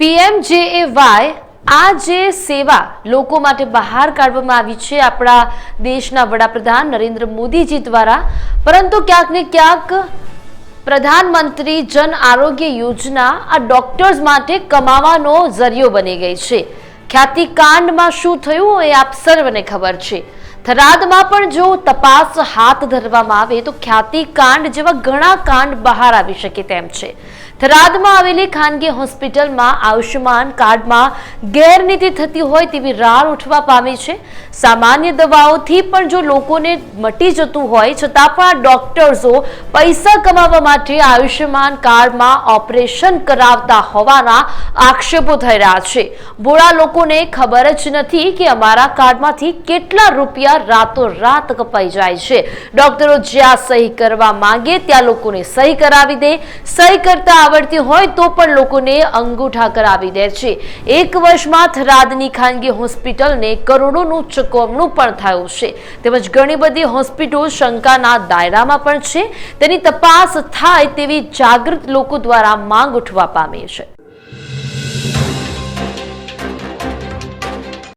PMJAY આ જે સેવા લોકો માટે બહાર કાઢવામાં આવી છે આપણા દેશના વડાપ્રધાન નરેન્દ્ર મોદીજી દ્વારા, પરંતુ ક્યાંક ને ક્યાંક પ્રધાનમંત્રી જન આરોગ્ય યોજના આ ડોક્ટર્સ માટે કમાવાનો જરિયો બની ગઈ છે. ખ્યાતિકાંડમાં શું થયું એ આપ સર્વને ખબર છે. થરાદમાં પણ જો તપાસ હાથ ધરવામાં આવે તો ખ્યાતિકાંડ જેવા ઘણા કાંડ બહાર આવી શકે તેમ છે. થરાદમાં આવેલી ખાનગી હોસ્પિટલમાં આયુષ્યમાન કાર્ડમાં ગેરનીતિ થતી હોય તેવી રાળ ઉઠવા પામી છે. સામાન્ય દવાઓથી પણ જો લોકોને મટી જતું હોય, છતાં પણ આ ડોક્ટર્સો પૈસા કમાવા માટે આયુષ્યમાન કાર્ડમાં ઓપરેશન કરાવતા હોવાના આક્ષેપો થઈ રહ્યા છે. ભોળા લોકોને ખબર જ નથી કે અમારા કાર્ડમાંથી કેટલા રૂપિયા રાતોરાત કપાઈ જાય છે. ડોક્ટરો જ્યાં સહી કરવા માંગે ત્યાં લોકોને સહી કરાવી દે. સહી કરતા આવડતી હોય તો પણ લોકોને અંગૂઠા કરાવી દે છે. એક વર્ષમાં થરાદની ખાનગી હોસ્પિટલને કરોડોનું ચૂકવણું પણ થયું છે. તેમજ ઘણી બધી હોસ્પિટલ શંકાના દાયરામાં પણ છે. તેની તપાસ થાય તેવી જાગૃત લોકો દ્વારા માંગ ઉઠવા પામી છે.